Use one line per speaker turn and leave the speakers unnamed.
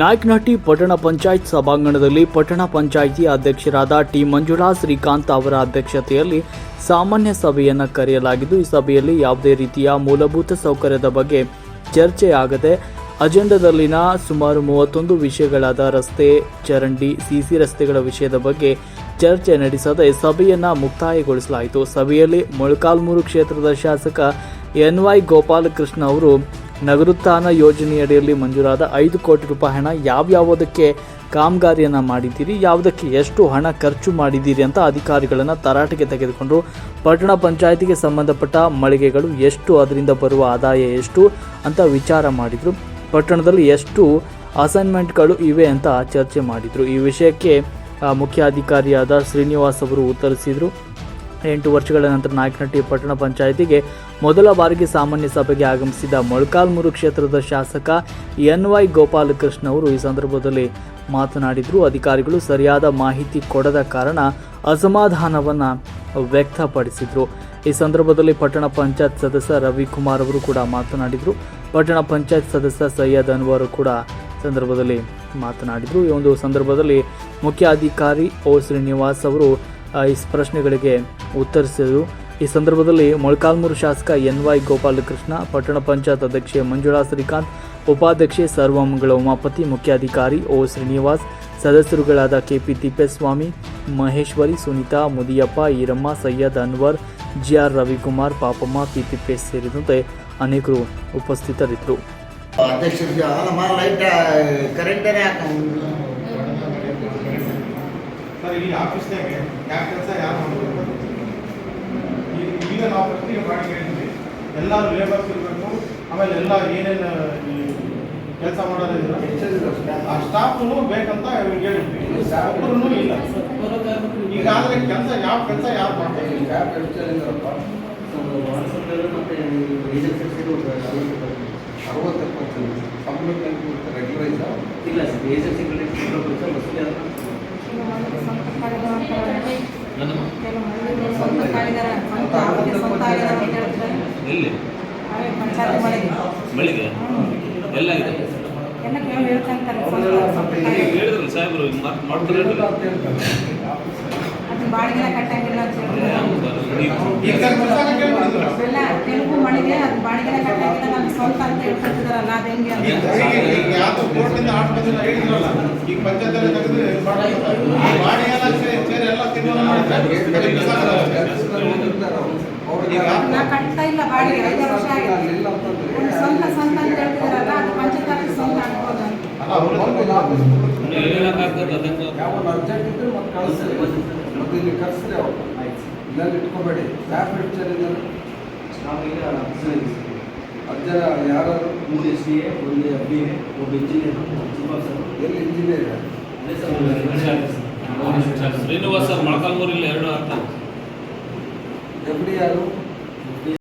ನಾಯಕನಹಟ್ಟಿ ಪಟ್ಟಣ ಪಂಚಾಯತ್ ಸಭಾಂಗಣದಲ್ಲಿ ಪಟ್ಟಣ ಪಂಚಾಯಿತಿ ಅಧ್ಯಕ್ಷರಾದ ಟಿ ಮಂಜುಳಾ ಶ್ರೀಕಾಂತ್ ಅವರ ಅಧ್ಯಕ್ಷತೆಯಲ್ಲಿ ಸಾಮಾನ್ಯ ಸಭೆಯನ್ನು ಕರೆಯಲಾಗಿದ್ದು, ಈ ಸಭೆಯಲ್ಲಿ ಯಾವುದೇ ರೀತಿಯ ಮೂಲಭೂತ ಸೌಕರ್ಯದ ಬಗ್ಗೆ ಚರ್ಚೆಯಾಗದೆ ಅಜೆಂಡಾದಲ್ಲಿನ ಸುಮಾರು ಮೂವತ್ತೊಂದು ವಿಷಯಗಳಾದ ರಸ್ತೆ, ಚರಂಡಿ ಸಿಸಿ ರಸ್ತೆಗಳ ವಿಷಯದ ಬಗ್ಗೆ ಚರ್ಚೆ ನಡೆಸದೆ ಸಭೆಯನ್ನು ಮುಕ್ತಾಯಗೊಳಿಸಲಾಯಿತು. ಸಭೆಯಲ್ಲಿ ಮೊಳಕಾಲ್ಮೂರು ಕ್ಷೇತ್ರದ ಶಾಸಕ ಎನ್ ವೈ ಗೋಪಾಲಕೃಷ್ಣ ಅವರು ನಗರೋತ್ಥಾನ ಯೋಜನೆಯಡಿಯಲ್ಲಿ ಮಂಜೂರಾದ ಐದು ಕೋಟಿ ರೂಪಾಯಿ ಹಣ ಯಾವ್ಯಾವುದಕ್ಕೆ ಕಾಮಗಾರಿಯನ್ನು ಮಾಡಿದ್ದೀರಿ, ಯಾವುದಕ್ಕೆ ಎಷ್ಟು ಹಣ ಖರ್ಚು ಮಾಡಿದ್ದೀರಿ ಅಂತ ಅಧಿಕಾರಿಗಳನ್ನು ತರಾಟೆಗೆ ತೆಗೆದುಕೊಂಡು ಪಟ್ಟಣ ಪಂಚಾಯತಿಗೆ ಸಂಬಂಧಪಟ್ಟ ಮಳಿಗೆಗಳು ಎಷ್ಟು, ಅದರಿಂದ ಬರುವ ಆದಾಯ ಎಷ್ಟು ಅಂತ ವಿಚಾರ ಮಾಡಿದರು. ಪಟ್ಟಣದಲ್ಲಿ ಎಷ್ಟು ಅಸೈನ್ಮೆಂಟ್ಗಳು ಇವೆ ಅಂತ ಚರ್ಚೆ ಮಾಡಿದರು. ಈ ವಿಷಯಕ್ಕೆ ಮುಖ್ಯಾಧಿಕಾರಿಯಾದ ಶ್ರೀನಿವಾಸ್ ಅವರು ಉತ್ತರಿಸಿದರು. ಎಂಟು ವರ್ಷಗಳ ನಂತರ ನಾಯಕನಹಟ್ಟಿ ಪಟ್ಟಣ ಪಂಚಾಯಿತಿಗೆ ಮೊದಲ ಬಾರಿಗೆ ಸಾಮಾನ್ಯ ಸಭೆಗೆ ಆಗಮಿಸಿದ ಮೊಳಕಾಲ್ಮೂರು ಕ್ಷೇತ್ರದ ಶಾಸಕ ಎನ್ ವೈ ಗೋಪಾಲಕೃಷ್ಣ ಅವರು ಈ ಸಂದರ್ಭದಲ್ಲಿ ಮಾತನಾಡಿದರು. ಅಧಿಕಾರಿಗಳು ಸರಿಯಾದ ಮಾಹಿತಿ ಕೊಡದ ಕಾರಣ ಅಸಮಾಧಾನವನ್ನು ವ್ಯಕ್ತಪಡಿಸಿದರು. ಈ ಸಂದರ್ಭದಲ್ಲಿ ಪಟ್ಟಣ ಪಂಚಾಯತ್ ಸದಸ್ಯ ರವಿಕುಮಾರ್ ಅವರು ಕೂಡ ಮಾತನಾಡಿದರು. ಪಟ್ಟಣ ಪಂಚಾಯತ್ ಸದಸ್ಯ ಸೈಯದ್ ಅನ್ವರ್ ಕೂಡ ಸಂದರ್ಭದಲ್ಲಿ ಮಾತನಾಡಿದರು. ಈ ಒಂದು ಸಂದರ್ಭದಲ್ಲಿ ಮುಖ್ಯ ಅಧಿಕಾರಿ ಓ ಶ್ರೀನಿವಾಸ್ ಅವರು ಈ ಪ್ರಶ್ನೆಗಳಿಗೆ ಉತ್ತರಿಸಿದರು. ಈ ಸಂದರ್ಭದಲ್ಲಿ ಮೊಳಕಾಲ್ಮೂರು ಶಾಸಕ ಎನ್ ವೈ ಗೋಪಾಲಕೃಷ್ಣ ಪಟ್ಟಣ ಪಂಚಾಯತ್ ಅಧ್ಯಕ್ಷೆ ಮಂಜುಳಾ ಶ್ರೀಕಾಂತ್ ಉಪಾಧ್ಯಕ್ಷೆ ಸರ್ವಮಂಗಳ ಉಮಾಪತಿ ಮುಖ್ಯಾಧಿಕಾರಿ O Srinivas ಸದಸ್ಯರುಗಳಾದ KP Thippeswamy Maheshwari Sunita Mudiyappa Eeramma Syed Anwar GR Ravikumar Papamma P. Thippesh ಸೇರಿದಂತೆ ಅನೇಕರು ಉಪಸ್ಥಿತರಿದ್ದರು.
ಸರ್ ಇಲ್ಲಿ ಆಫೀಸ್ನಾಗೆ ಯಾವ ಕೆಲಸ ಯಾರು ಮಾಡಬೇಕು ಈಗ ನಾವು ಪ್ರತಿಗೆ ಮಾಡಿ ಹೇಳಿದ್ವಿ ಎಲ್ಲರೂ ಲೇಬರ್ಸ್ ಇರಬೇಕು ಆಮೇಲೆ ಎಲ್ಲ ಏನೇನು ಕೆಲಸ ಮಾಡೋದಿಲ್ಲ ಆ ಸ್ಟಾಫ್ನು ಬೇಕಂತ ಹೇಳಿದ್ವಿ. ಒಬ್ಬರೂ ಇಲ್ಲ. ಈಗಾಗಲೇ ಕೆಲಸ ಯಾವ ಕೆಲಸ ಯಾರು ಮಾಡ್ತಾರೆ?
ರೆಗ್ಯುಲರೈಸ್
ಇಲ್ಲ ಸರ್ ಏಜೆನ್ಸಿಗಳಿಗೆ ಮಾತು ಮಾಡ್ತಾರೆ
ಬಾಡಿಗೆ ಕಟ್ಟಂಗಿಲ್ಲ ಅಂತ. ಹೇಳಿ
ಈಗ ಕೆಲಸ ಕೇಳ್ಬಿಡಿದ್ರು
ಎಲ್ಲ ಕಟ್ಟಂಗಿಲ್ಲ ನಮ್ಮ ಸ್ವಂತ ಅಂತ ಹೇಳ್ತಿದ್ದಾರಲ್ಲ ಅದು ಹೆಂಗೆ ಅಂತ
ಆರ್ಡರ್ ಬಂದಿಲ್ಲ ಹೇಳಿದ್ರಲ್ಲ ಈಗ ಪಂಚಾಯತಲ್ಲಿ ತೆಗೆದು ಮಾಡ್ಬೇಕು ಮಾಡಿ ಎಲ್ಲ ಸೇರಿ ಸೇರಿ ಎಲ್ಲ ತೀರ್ಮಾನ ಮಾಡಿದ್ರೆ ಅದಕ್ಕೆ ಕೆಲಸ ಈಗ
ನಾ ಕಟ್ತಾ ಇಲ್ಲ ಬಾಡಿಗೆ ಐದು ವರ್ಷ ಆಗಿದೆ ನಮ್ಮ ಸ್ವಂತ ಸ್ವಂತ ಅಂತ ಹೇಳ್ತಿದ್ದಾರಲ್ಲ ಅದು ಪಂಚಾಯತ್ ಸ್ವಂತ ಅನ್ಬೋದು ಅಂತ
ಅಲ್ಲ ಅವ್ರ
ಹೇಳಕ್ಕಾಗ್ತದೆ ಅದಕ್ಕೆ
ಮತ್ತೆ ಇಲ್ಲಿ ಕರ್ಸ್ರಿ ಅವ್ರು ಇಲ್ಲೆಲ್ಲ ಇಟ್ಕೋಬೇಡಿ ಸ್ಟಾಫ್ ಇಡ್ತಾರೆ
ನಾವೀಗ
ಅಜ್ಜ ಯಾರು
ಮೂರು ಎಸ್ ಡಿ ಎ ಒಂದು ಬಿ ಎ ಒಬ್ಬ ಇಂಜಿನಿಯರ್
ಎಲ್ಲಿ ಇಂಜಿನಿಯರ್
ಶ್ರೀನಿವಾಸ್ ಸರ್ ಮೊಳಕಾಲ್ಮೂರಲ್ಲಿ ಎರಡು ಅಂತ.
ಎಫ್ ಡಿ ಯಾರು